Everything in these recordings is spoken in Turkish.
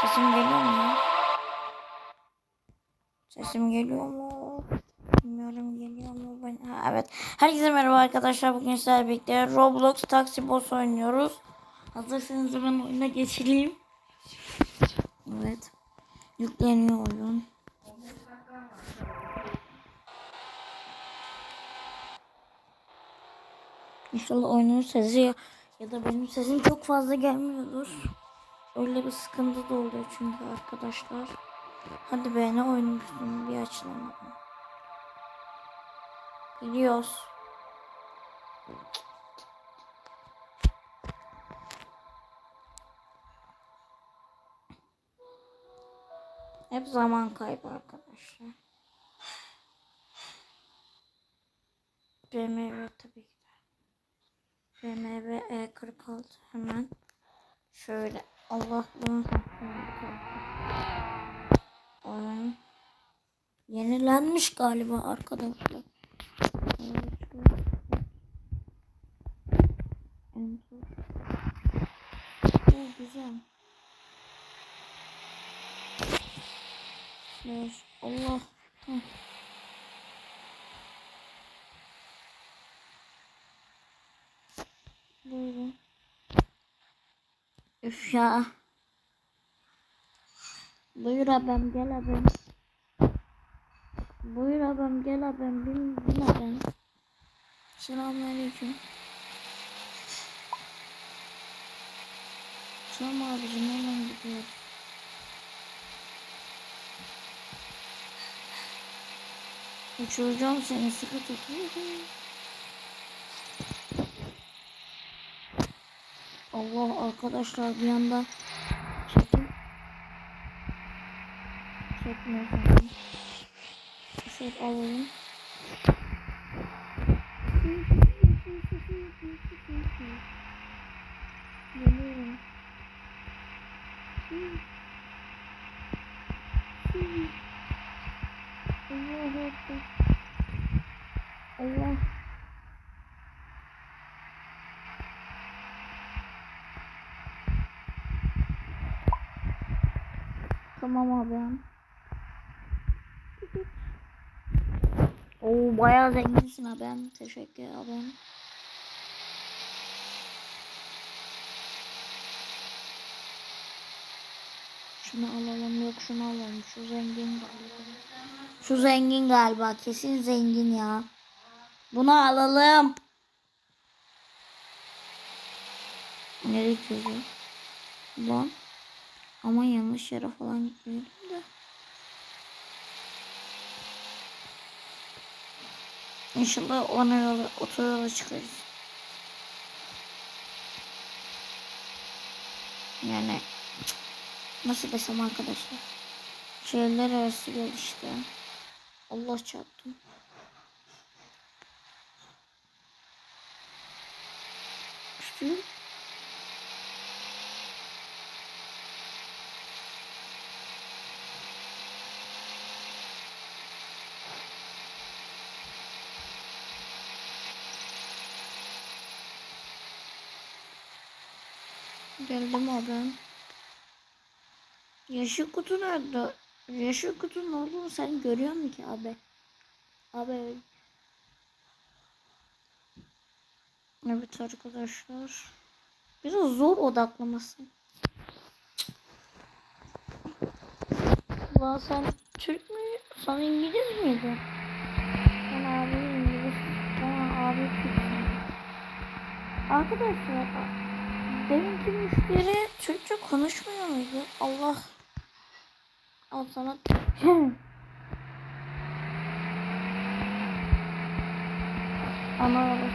Sesim geliyor mu? Sesim geliyor mu? Bilmiyorum geliyor mu? Ben... Ha, evet. Herkese merhaba arkadaşlar. Bugün sizlerle birlikte Roblox Taxi Boss oynuyoruz. Hazırsanız ben oyuna geçireyim. Evet. Yükleniyor oyun. İnşallah oyunun sesi ya da benim sesim çok fazla gelmiyordur. Öyle bir sıkıntı da oluyor çünkü arkadaşlar. Hadi be ne oynamıştım bir açılamadım. Biliyoruz. Hep zaman kaybı arkadaşlar. BMW tabii ki de. BMW E46 hemen şöyle Allah bunu Oyun yenilenmiş galiba arkadaşlar. Oo, güzel. Allah. Heh. Buyurun. Üf ya. Buyur abim gel abim. Buyur abim gel abim bin, bin abim. Selamünaleyküm. Selam abicim hemen gidiyor. Uçuracağım seni sıkı tut. Allah arkadaşlar bir anda çekim çekmiyor sanırım. Şöyle alalım. Geliyorum. Allah Ekber. Allah. Tamam abi. Oo bayağı zenginsin abim. Teşekkür abim. Şunu alalım yok şunu alalım. Şu zengin galiba. Şu zengin galiba. Kesin zengin ya. Bunu alalım. Nereye gidiyor? Lan. Ama yanlış yere falan gitmeyelim de. İnşallah ona yola, otoyola çıkarız. Yani nasıl desem arkadaşlar. Şehirler arası yol işte. Allah çarptım. Üstü. Geldim abi. Yeşil kutu nerede? Yeşil kutunun olduğunu sen görüyor musun ki abi? Abi. Evet arkadaşlar. Biraz zor odaklaması. Ulan sen Türk mü? Sen İngiliz miydin? Ben abi İngiliz. Ben abi Türk. Arkadaşlar deminki müşteri Türkçe konuşmuyor muydu? Allah. Al sana Ana baba.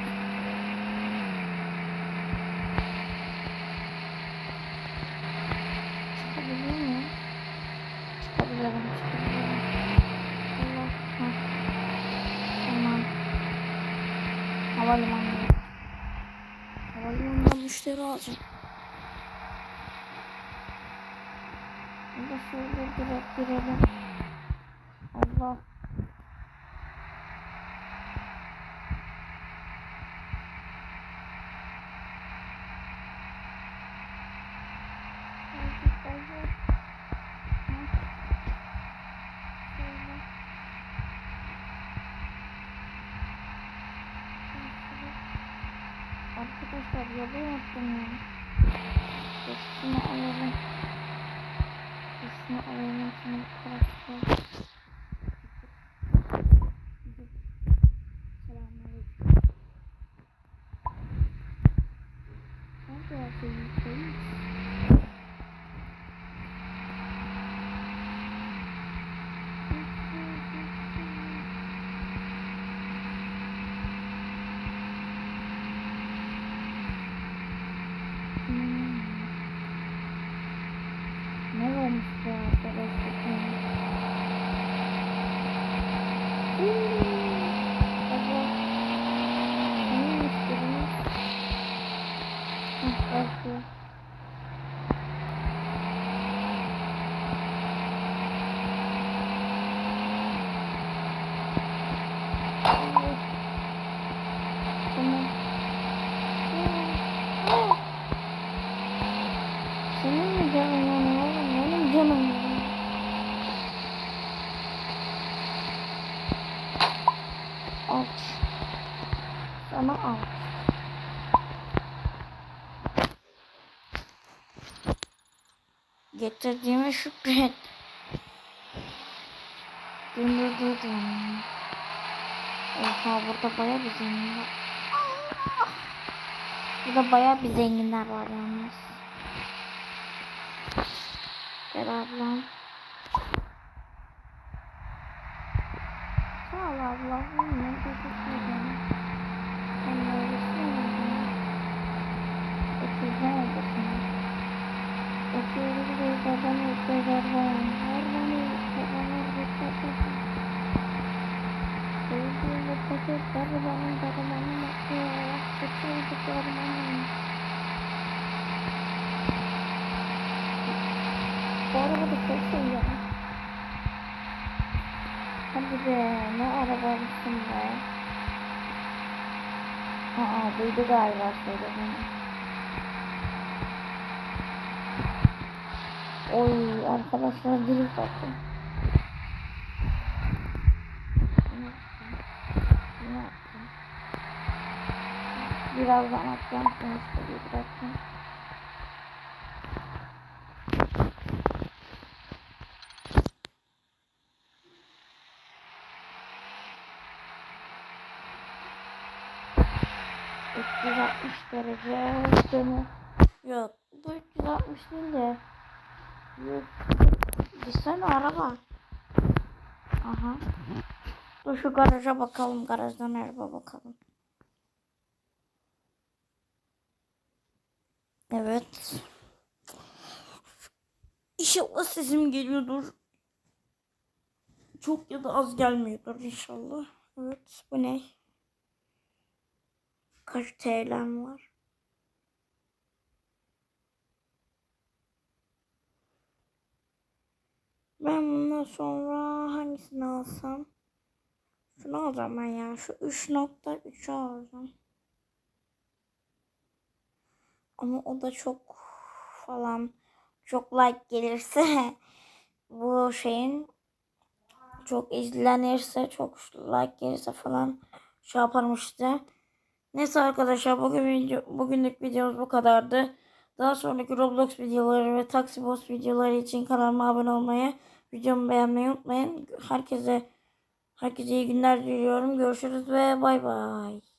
Çıkabiliyor muyum? Çıkabiliyorum, çıkabiliyorum. Allah. Tamam. Havalimanı. Müşteri alacağım. Burada şöyle direkt girelim. Allah. Arabayı unuttum ya. Şunu alalım. Şunu alalım. Şunu karıştıralım. Selamünaleyküm. Nerede yapayım? Ne varmış bu arkadaşlar? Aç. Sana al. Getirdiğime şükret. Döndürdüm. Oha burada baya bir zengin var. Burada baya bir zenginler var yalnız. Gel ablam. Ne teşekkür ederim. Sen neredesin ablam? Oturacağım odasına. Oturuyoruz ve babam ötüyor babam. Her bana babama ötüyor. Sevdiğim ve paketler bana babamın bakıyor. Çekiyordu babamın. Bu araba da çok seviyorum. Hadi be ne arabalısın be. Aa duydu galiba söylediğini. Oy arkadaşlar drift attım. Birazdan atacağım sonuçta bir bırakın. ...360 derece dönü. Yok bu 360 değil de... Yok. Gitsene araba. Aha. Dur şu garaja bakalım. Garajdan araba bakalım. Evet. İnşallah sesim geliyordur. Çok ya da az gelmiyordur inşallah. Evet bu ne? Kaç TL'm var? Ben bundan sonra hangisini alsam? Şunu alacağım ben ya. Şu 3.3'ü alacağım. Ama o da çok falan çok like gelirse bu şeyin çok izlenirse çok like gelirse falan şey yaparım işte. Neyse arkadaşlar bugün video, bugünlük videomuz bu kadardı. Daha sonraki Roblox videoları ve Taxi Boss videoları için kanalıma abone olmayı, videomu beğenmeyi unutmayın. Herkese herkese iyi günler diliyorum. Görüşürüz ve bay bay.